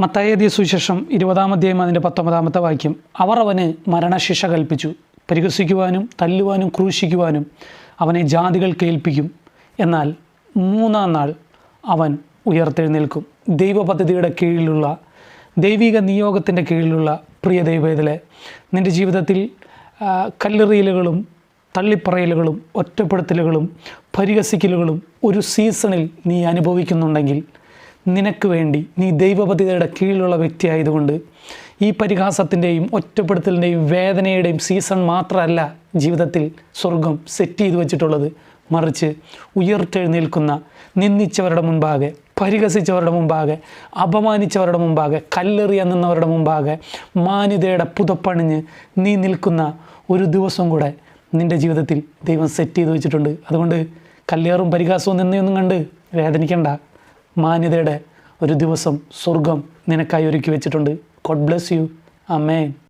മത്തായെതിയ സുശേഷം ഇരുപതാം അധ്യായം അതിന്റെ പത്തൊമ്പതാമത്തെ വാക്യം. അവർ അവന് മരണശിക്ഷ കൽപ്പിച്ചു. പരിഹസിക്കുവാനും തല്ലുവാനും ക്രൂശിക്കുവാനും അവനെ ജാതികൾ കേൾപ്പിക്കും. എന്നാൽ മൂന്നാം നാൾ അവൻ ഉയർത്തെഴുന്നേൽക്കും. ദൈവപദ്ധതിയുടെ കീഴിലുള്ള ദൈവിക നിയോഗത്തിന്റെ കീഴിലുള്ള പ്രിയ ദൈവത്തിലെ നിന്റെ ജീവിതത്തിൽ കല്ലെറിയലുകളും തള്ളിപ്പറയലുകളും ഒറ്റപ്പെടുത്തലുകളും പരിഹസിക്കലുകളും ഒരു സീസണിൽ നീ അനുഭവിക്കുന്നുണ്ടെങ്കിൽ നിനക്ക് വേണ്ടി നീ ദൈവപതിയുടെ കീഴിലുള്ള വ്യക്തിയായതുകൊണ്ട് ഈ പരിഹാസത്തിന്റെയും ഒറ്റപ്പെടുത്തലിന്റെയും വേദനയുടെയും സീസൺ മാത്രമല്ല ജീവിതത്തിൽ സ്വർഗം സെറ്റ് ചെയ്തു വച്ചിട്ടുള്ളത്. മറിച്ച് ഉയർത്തെഴുന്നേൽക്കുന്ന നിന്ദിച്ചവരുടെ മുൻപാകെ പരിഹസിച്ചവരുടെ മുമ്പാകെ അപമാനിച്ചവരുടെ മുമ്പാകെ കല്ലെറിയാൻ നിന്നവരുടെ മുമ്പാകെ മാന്യതയുടെ പുതപ്പണിഞ്ഞ് നീ നിൽക്കുന്ന ഒരു ദിവസം കൂടെ നിന്റെ ജീവിതത്തിൽ ദൈവം സെറ്റ് ചെയ്ത് വെച്ചിട്ടുണ്ട്. അതുകൊണ്ട് കല്ലേറും പരിഹാസവും നിന്നയൊന്നും കണ്ട് വേദനിക്കണ്ട. മാന്യതയുടെ ഒരു ദിവസം സ്വർഗം നിനക്കായി ഒരുക്കി വെച്ചിട്ടുണ്ട്. God bless you amen